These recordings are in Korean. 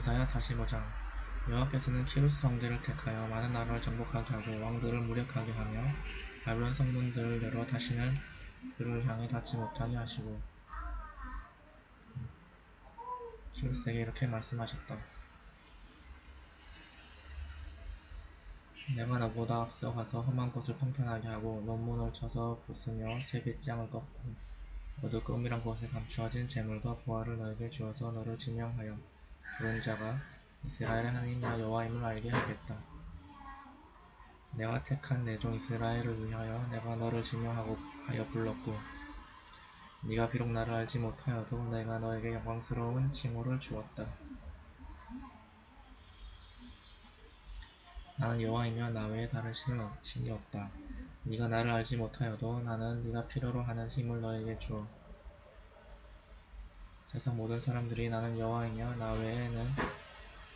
이사야 45장 여호와께서는 키루스 황제를 택하여 많은 나라를 정복하게 하고 왕들을 무력하게 하며 바벨론 성문들을 열어 다시는 그를 향해 닿지 못하게 하시고 키루스에게 이렇게 말씀하셨다. 내가 너보다 앞서 가서 험한 곳을 평탄하게 하고 논문을 쳐서 부수며 새 빗장을 꺾고 어둡고 은밀한 곳에 감추어진 재물과 보화를 너에게 주어서 너를 지명하여 부른 자가 이스라엘의 하나님 나 여호와임을 알게 하겠다. 내가 택한 내 종 이스라엘을 위하여 내가 너를 지명하고 하여 불렀고 네가 비록 나를 알지 못하여도 내가 너에게 영광스러운 칭호를 주었다. 나는 여호와이며 나 외에 다른 신이 없다. 네가 나를 알지 못하여도 나는 네가 필요로 하는 힘을 너에게 주어 세상 모든 사람들이 나는 여호와이며 나 외에는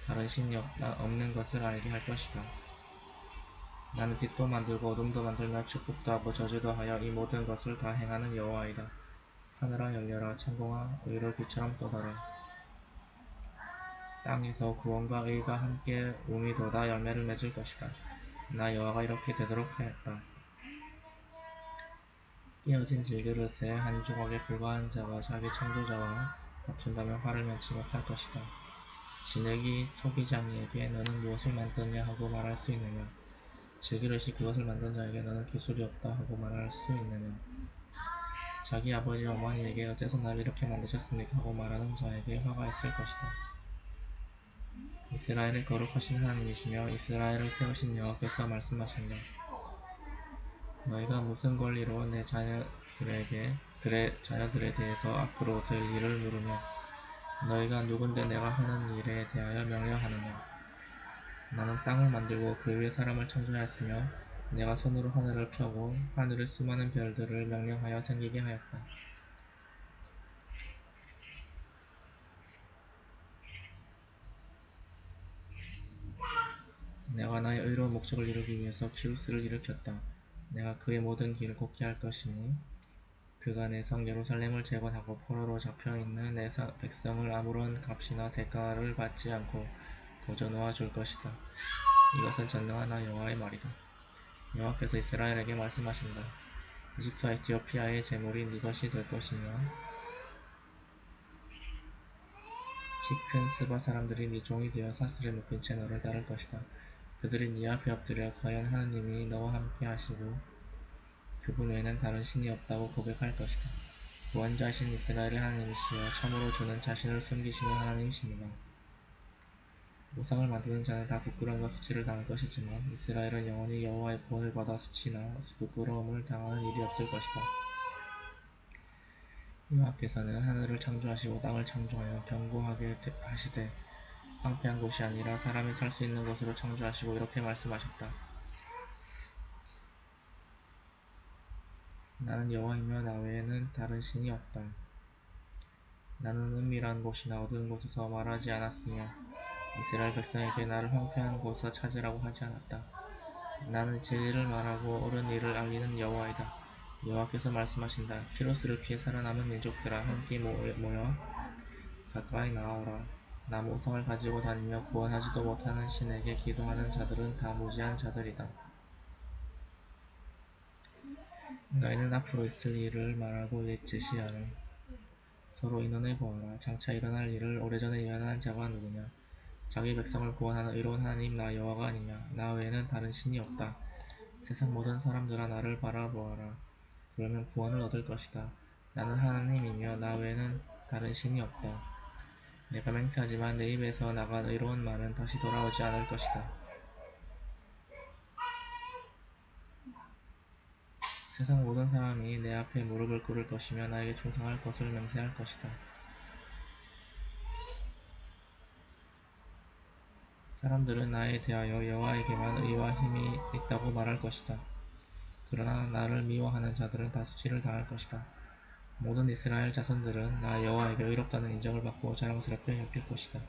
다른 신이 없다, 없는 것을 알게 할 것이다. 나는 빛도 만들고 어둠도 만들며 축복도 하고 저주도 하여 이 모든 것을 다 행하는 여호와이다. 하늘아 열려라 창공아 의를 비처럼 쏟아라. 땅에서 구원과 의가 함께 우미 돋아 열매를 맺을 것이다. 나 여호와가 이렇게 되도록 하였다. 깨어진 질그릇의 한 조각에 불과한 자가 자기 창조자와 다툰다면 화를 면치 못할 것이다. 진흙이 토기장이에게 너는 무엇을 만드냐 하고 말할 수 있느냐. 질그릇이 그것을 만든 자에게 너는 기술이 없다 하고 말할 수 있느냐. 자기 아버지 어머니에게 어째서 나를 이렇게 만드셨습니까 하고 말하는 자에게 화가 있을 것이다. 이스라엘의 거룩하신 하나님이시며 이스라엘을 세우신 여호와께서 말씀하신다. 너희가 무슨 권리로 내 자녀들에게 들의 자녀들에 대해서 앞으로 될 일을 물으며 너희가 누군데 내가 하는 일에 대하여 명령하느냐 나는 땅을 만들고 그 위에 사람을 창조하였으며 내가 손으로 하늘을 펴고 하늘의 수많은 별들을 명령하여 생기게 하였다. 내가 나의 의로운 목적을 이루기 위해서 키루스를 일으켰다. 내가 그의 모든 길을 곱게 할 것이니 그가 내성 예루살렘을 재건하고 포로로 잡혀 있는 내 백성을 아무런 값이나 대가를 받지 않고 거저 놓아줄 것이다. 이것은 전능한 나 여호와의 말이다. 여호와께서 이스라엘에게 말씀하신다. 이집트와 에티오피아의 재물이 네 것이 될 것이며 키큰 스바 사람들이 네 종이 되어 사슬에 묶인 채 너를 따를 것이다. 그들이 네 앞에 엎드려 과연 하나님이 너와 함께 하시고 그분 외에는 다른 신이 없다고 고백할 것이다. 구원자신 이스라엘의 하나님이시여 참으로 주는 자신을 숨기시는 하나님이십니다. 우상을 만드는 자는 다 부끄러움과 수치를 당할 것이지만 이스라엘은 영원히 여호와의 구원을 받아 수치나 부끄러움을 당하는 일이 없을 것이다. 여호와께서는 하늘을 창조하시고 땅을 창조하여 견고하게 하시되 황폐한 곳이 아니라 사람이 살 수 있는 곳으로 창조하시고 이렇게 말씀하셨다. 나는 여호와이며 나 외에는 다른 신이 없다. 나는 은밀한 곳이나 어두운 곳에서 말하지 않았으며 이스라엘 백성에게 나를 황폐한 곳에서 찾으라고 하지 않았다. 나는 진리를 말하고 옳은 일을 알리는 여호와이다. 여호와께서 말씀하신다. 키로스를 피해 살아남은 민족들아 함께 모여 가까이 나아오라. 나무 우상을 가지고 다니며 구원하지도 못하는 신에게 기도하는 자들은 다 무지한 자들이다. 너희는 앞으로 있을 일을 말하고 제시하라. 서로 의논해 보아라. 장차 일어날 일을 오래전에 예언한 자가 누구냐? 자기 백성을 구원하는 의로운 하나님 나 여호와가 아니냐? 나 외에는 다른 신이 없다. 세상 모든 사람들아 나를 바라보아라. 그러면 구원을 얻을 것이다. 나는 하나님이며 나 외에는 다른 신이 없다. 내가 맹세하지만 내 입에서 나간 의로운 말은 다시 돌아오지 않을 것이다. 세상 모든 사람이 내 앞에 무릎을 꿇을 것이며 나에게 충성할 것을 맹세할 것이다. 사람들은 나에 대하여 여호와에게만 의와 힘이 있다고 말할 것이다. 그러나 나를 미워하는 자들은 다 수치를 당할 것이다. 모든 이스라엘 자손들은 나 여호와에게 의롭다는 인정을 받고 자랑스럽게 여길 것이다.